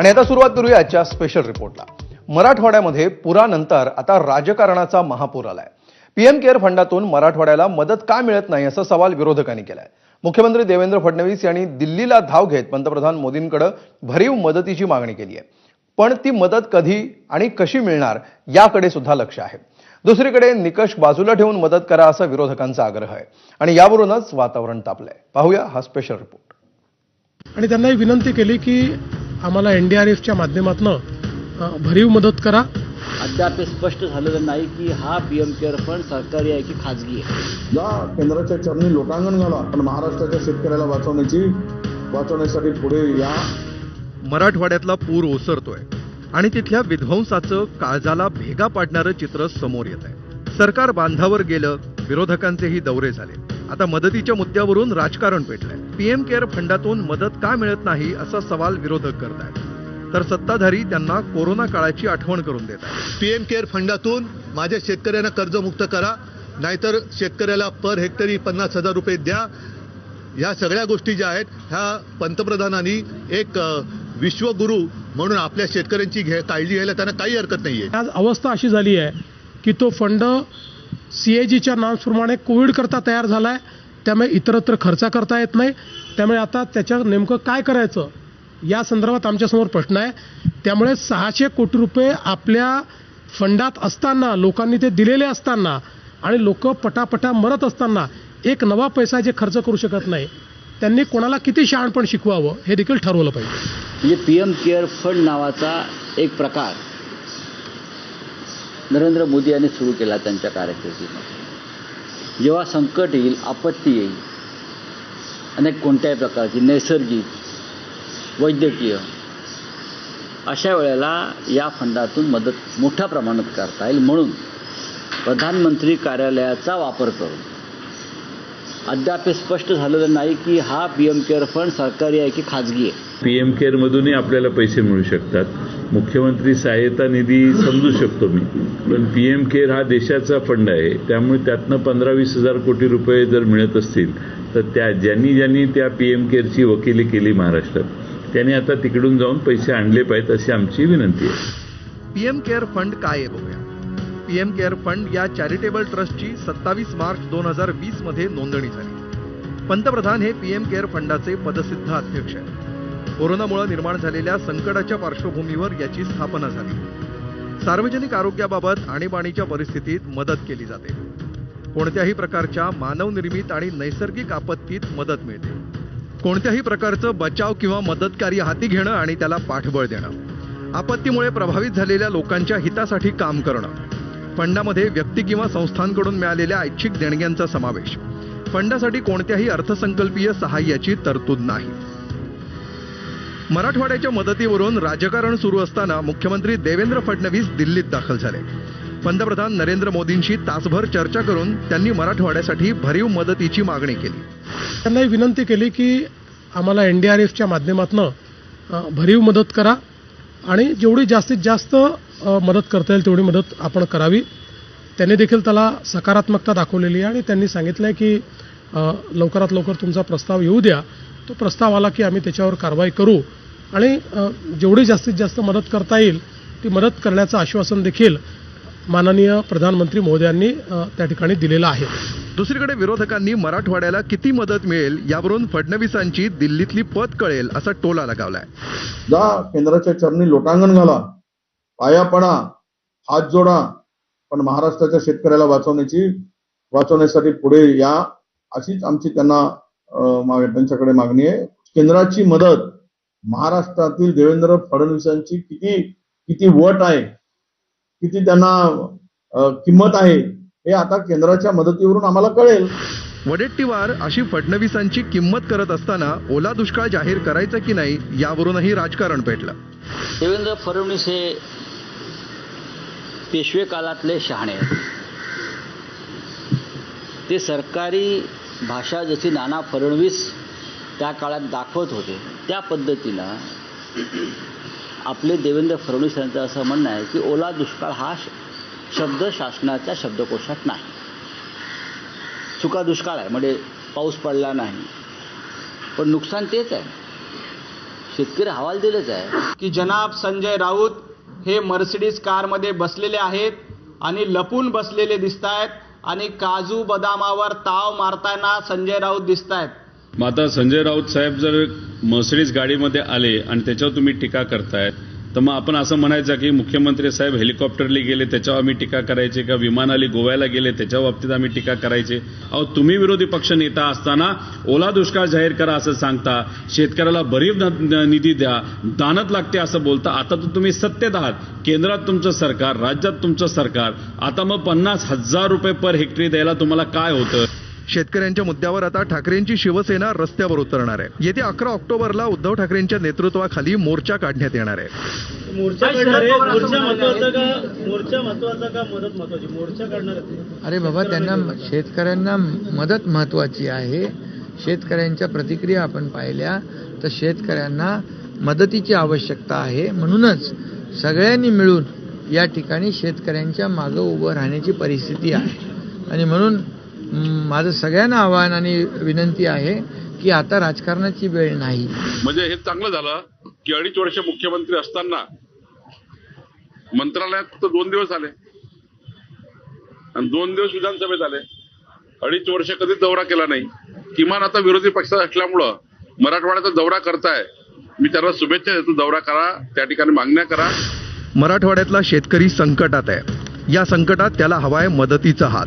आणि आता सुरुवात करूया आजच्या स्पेशल रिपोर्टला मराठवाड्यामध्ये पुरानंतर आता राजकारणाचा महापूर आलाय. पीएम केअर फंडातून मराठवाड्याला मदत का मिळत नाही असा सवाल विरोधकांनी केलाय. मुख्यमंत्री देवेंद्र फडणवीस यांनी दिल्लीला धाव घेत पंतप्रधान मोदींकडे भरीव मदतीची मागणी केली आहे. पण ती मदत कधी आणि कशी मिळणार याकडे सुद्धा लक्ष आहे. दुसरीकडे निकष बाजूला ठेवून मदत करा असा विरोधकांचा आग्रह आहे. आणि यावरूनच वातावरण तापलंय. पाहूया हा स्पेशल रिपोर्ट आणि त्यांना ही विनंती केली की आम्हाला एन डी आर एफच्या माध्यमातून भरीव मदत करा. अद्याप हे स्पष्ट झालेलं नाही की हा पीएम केअर फंड सरकारी आहे की खाजगी आहे. या केंद्राच्या चरणी लोटांगण घाला पण महाराष्ट्राच्या शेतकऱ्याला वाचवण्याची वाचवण्यासाठी पुढे या. मराठवाड्यातला पूर ओसरतोय आणि तिथल्या विध्वंसाचं काळजाला भेगा पाडणारं चित्र समोर येत आहे सरकार बांधावर गेलं विरोधकांचेही दौरे झाले. आता मदतीच्या मुद्द्यावरून राजकारण पेटलंय. पीएम केअर फंडातून मदत का मिळत नाही असा सवाल विरोधक करत आहेत तर सत्ताधारी त्यांना कोरोना काळाची आठवण करून देत आहेत. पीएम केअर फंडातून माझ्या शेतकऱ्यांना कर्जमुक्त करा नाहीतर शेतकऱ्याला पर हेक्टरी पन्नास हजार रुपये द्या. ह्या सगळ्या गोष्टी ज्या आहेत ह्या पंतप्रधानांनी एक विश्वगुरू म्हणून आपल्या शेतकऱ्यांची घे काळजी घ्यायला त्यांना काही हरकत नाहीये. आज अवस्था अशी झाली आहे की तो फंड सी ए जीच्या नॉर्म्सप्रमाणे कोविडकरता तयार झाला आहे त्यामुळे इतरत्र खर्च करता येत नाही. त्यामुळे आता त्याच्या नेमकं काय करायचं? या संदर्भात आमच्यासमोर प्रश्न आहे. त्यामुळे सहाशे कोटी रुपये आपल्या फंडात असताना लोकांनी ते दिलेले असताना आणि लोक पटापटा मरत असताना एक नवा पैसा जे खर्च करू शकत नाही त्यांनी कोणाला किती शहाणपण शिकवावं हे देखील ठरवलं पाहिजे. म्हणजे पी एम केअर फंड नावाचा एक प्रकार नरेंद्र मोदी यांनी सुरू केला त्यांच्या कारकिर्दीमध्ये. जेव्हा संकट येईल आपत्ती येईल अनेक कोणत्याही प्रकारची नैसर्गिक वैद्यकीय अशा वेळेला या फंडातून मदत मोठ्या प्रमाणात करता येईल. म्हणून प्रधानमंत्री कार्यालयाचा वापर करून अद्याप हे स्पष्ट झालेलं नाही की हा पी एम केअर फंड सरकारी आहे की खाजगी आहे. पी एम केअरमधूनही आपल्याला पैसे मिळू शकतात. मुख्यमंत्री सहाय्यता निधी समजू शकतो मी. पण पी एम केअर हा देशाचा फंड आहे. त्यामुळे त्यातनं पंधरा वीस हजार कोटी रुपये जर मिळत असतील तर त्या ज्यांनी ज्यांनी त्या पी एम केअरची वकिली केली महाराष्ट्रात त्यांनी आता तिकडून जाऊन पैसे आणले पाहिजेत अशी आमची विनंती आहे. पीएम केअर फंड काय आहे बघूया. पीएम केअर फंड या चॅरिटेबल ट्रस्टची सत्तावीस मार्च दोन हजार वीसमध्ये नोंदणी झाली. पंतप्रधान हे पीएम केअर फंडाचे पदसिद्ध अध्यक्ष आहेत. कोरोनामुळे निर्माण झालेल्या संकटाच्या पार्श्वभूमीवर याची स्थापना झाली. सार्वजनिक आरोग्याबाबत आणीबाणीच्या परिस्थितीत मदत केली जाते. कोणत्याही प्रकारच्या मानवनिर्मित आणि नैसर्गिक आपत्तीत मदत मिळते. कोणत्याही प्रकारचं बचाव किंवा मदतकार्य हाती घेणं आणि त्याला पाठबळ देणं. आपत्तीमुळे प्रभावित झालेल्या लोकांच्या हितासाठी काम करणं. फंडामध्ये व्यक्ती किंवा संस्थांकडून मिळालेल्या ऐच्छिक देणग्यांचा समावेश. फंडासाठी कोणत्याही अर्थसंकल्पीय सहाय्याची तरतूद नाही. मराठवाड्याच्या मदतीवरून राजकारण सुरू असताना मुख्यमंत्री देवेंद्र फडणवीस दिल्लीत दाखल झाले. पंतप्रधान नरेंद्र मोदींशी तासभर चर्चा करून त्यांनी मराठवाड्यासाठी भरीव मदतीची मागणी केली. त्यांना विनंती केली की आम्हाला एन डी आर एफच्या माध्यमातून भरीव मदत करा आणि जेवढी जास्तीत जास्त मदत करता येईल तेवढी मदत आपण करावी. त्यांनी देखील त्याला सकारात्मकता दाखवलेली आहे आणि त्यांनी सांगितलं आहे की लवकरात लवकर तुमचा प्रस्ताव येऊ द्या. तो प्रस्ताव आला की आम्ही त्याच्यावर कारवाई करू. आणि जेवढी जास्तीत जास्त मदत करता येईल ती मदत करण्याचं आश्वासन देखील माननीय प्रधानमंत्री मोदयांनी अ, त्या ठिकाणी दिलेलं आहे. दुसरीकडे विरोधकांनी मराठवाड्याला किती मदत मिळेल यावरून फडणवीसांची दिल्लीतली पत कळेल असा टोला लगावलाय. या केंद्राच्या चरणी लोटांगण घाला. पाया पडा. हात जोडा. पण महाराष्ट्राच्या शेतकऱ्याला वाचवण्याची वाचवण्यासाठी पुढे या अशीच आमची त्यांना त्यांच्याकडे मागणी आहे. केंद्राची मदत महाराष्ट्रातील देवेंद्र फडणवीसांची किती किती वट आहे किती त्यांना किंमत आहे हे आता केंद्राच्या मदतीवरून आम्हाला कळेल. वडेट्टीवार अशी फडणवीसांची किंमत करत असताना ओला दुष्काळ जाहीर करायचा की नाही यावरूनही राजकारण पेटलं. देवेंद्र फडणवीस हे पेशवे काळातले शहाणे ते सरकारी भाषा जशी नाना फडणवीस त्या काळात दाखवत होते त्या पद्धतीनं आपले देवेंद्र फडणवीस यांचं असं म्हणणं आहे की ओला दुष्काळ हा शब्द शासनाच्या शब्दकोशात नाही. सुका दुष्काळ आहे म्हणजे पाऊस पडला नाही. पण नुकसान तेच आहे. शेतकरी हवाल दिलेच आहे की जनाब संजय राऊत हे मर्सिडीज कारमध्ये बसलेले आहेत आणि लपून बसलेले दिसत आहेत आणि काजू बदामावर ताव मारताना संजय राऊत दिसत आहेत मग आता संजय राऊत साहेब जर मर्सिडीज गाडीमध्ये आले आणि त्याच्यावर तुम्ही टीका करतायत तर मग आपण असं म्हणायचं की मुख्यमंत्री साहेब हेलिकॉप्टरला गेले त्याच्यावर आम्ही टीका करायची का? विमानाली गोव्याला गेले त्याच्या बाबतीत आम्ही टीका करायची. अहो तुम्ही विरोधी पक्ष नेता असताना ओला दुष्काळ जाहीर करा असं सांगता शेतकऱ्याला भरीव निधी द्या दानत लागते असं बोलता आता तर तुम्ही सत्तेत आहात. केंद्रात तुमचं सरकार राज्यात तुमचं सरकार आता मग पन्नास हजार रुपये पर हेक्टरी द्यायला तुम्हाला काय होतं? शेतकऱ्यांच्या मुद्द्यावर आता ठाकरेंची शिवसेना रस्त्यावर उतरणार आहे. येत्या अकरा ऑक्टोबरला उद्धव ठाकरेंच्या नेतृत्वाखाली मोर्चा काढण्यात येणार आहे. मोर्चा काढणार आहे? मोर्चा महत्त्वाचा का? मोर्चा महत्त्वाचा का मदत महत्वाची? मोर्चा काढणार आहे. अरे बाबा त्यांना शेतकऱ्यांना मदत महत्वाची आहे. शेतकऱ्यांच्या प्रतिक्रिया आपण पाहिल्या तर शेतकऱ्यांना मदतीची आवश्यकता आहे. म्हणूनच सगळ्यांनी मिळून या ठिकाणी शेतकऱ्यांच्या मागं उभं राहण्याची परिस्थिती आहे. आणि म्हणून माझं सगळ्यांना आव्हान आणि विनंती आहे की आता राजकारणाची वेळ नाही. म्हणजे हे चांगलं झालं की अडीच वर्ष मुख्यमंत्री असताना मंत्रालयात फक्त दोन दिवस आले. आणि दोन दिवस विधानसभेत आले. अडीच वर्ष कधीच दौरा केला नाही. किमान आता विरोधी पक्षात असल्यामुळं मराठवाड्याचा दौरा करताय. मी त्यांना शुभेच्छा देतो. दौरा करा त्या ठिकाणी मागण्या करा. मराठवाड्यातला शेतकरी संकटात आहे. या संकटात त्याला हवाय मदतीचा हात.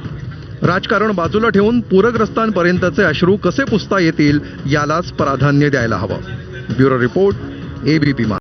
राजकारण बाजूला ठेवून पूरग्रस्तांपर्यंतचे अश्रू कसे पुसता येतील यालाच प्राधान्य द्यायला हवं. Bureau report ABP